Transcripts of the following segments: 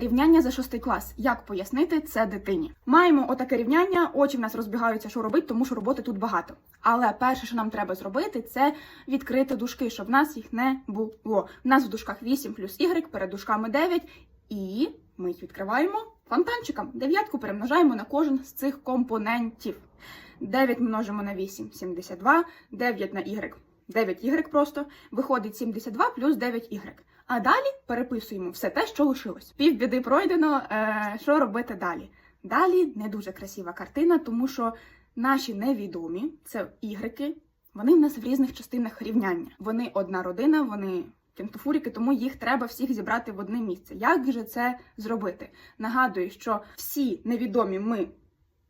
Рівняння за шостий клас. Як пояснити це дитині? Маємо отаке рівняння, очі в нас розбігаються, що робити, тому що роботи тут багато. Але перше, що нам треба зробити, це відкрити дужки, щоб в нас їх не було. У нас в дужках 8 плюс y, перед дужками 9, і ми їх відкриваємо фонтанчиком. Дев'ятку перемножаємо на кожен з цих компонентів. 9 множимо на 8 72, 9 на y 9y просто, виходить 72 плюс 9y. А далі переписуємо все те, що лишилось. Півбіди пройдено. Е, що робити далі? Далі не дуже красива картина, тому що наші невідомі це ігреки, вони в нас в різних частинах рівняння. Вони одна родина, вони кентофуріки, тому їх треба всіх зібрати в одне місце. Як же це зробити? Нагадую, що всі невідомі ми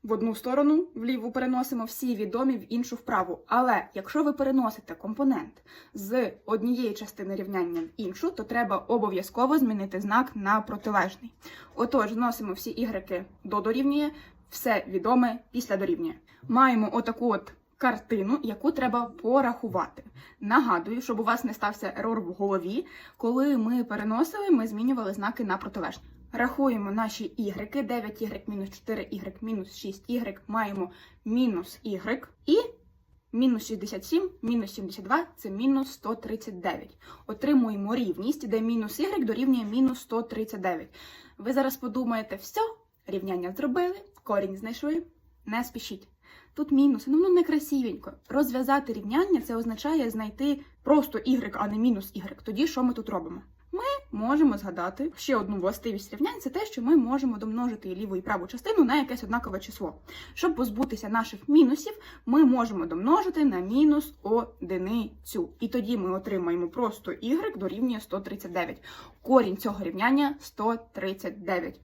в одну сторону вліву переносимо, всі відомі в іншу вправу. Але якщо ви переносите компонент з однієї частини рівняння в іншу, то треба обов'язково змінити знак на протилежний. Отож, зносимо всі ігреки до дорівнює, все відоме після дорівнює. Маємо отаку от картину, яку треба порахувати. Нагадую, щоб у вас не стався ерор в голові, коли ми переносили, ми змінювали знаки на протилежні. Рахуємо наші ігреки, 9y мінус 4y мінус 6y, маємо мінус y і мінус 67, мінус 72 – це мінус 139. Отримуємо рівність, де мінус y дорівнює мінус 139. Ви зараз подумаєте, все, рівняння зробили, корінь знайшли, не спішіть. Тут мінуси, ну, ну не красивенько. Розв'язати рівняння це означає знайти просто y, а не мінус y. Тоді що ми тут робимо? Можемо згадати ще одну властивість рівнянь це те, що ми можемо домножити ліву і праву частину на якесь однакове число. Щоб позбутися наших мінусів, ми можемо домножити на мінус одиницю. І тоді ми отримаємо просто y дорівнює 139. Корінь цього рівняння 139.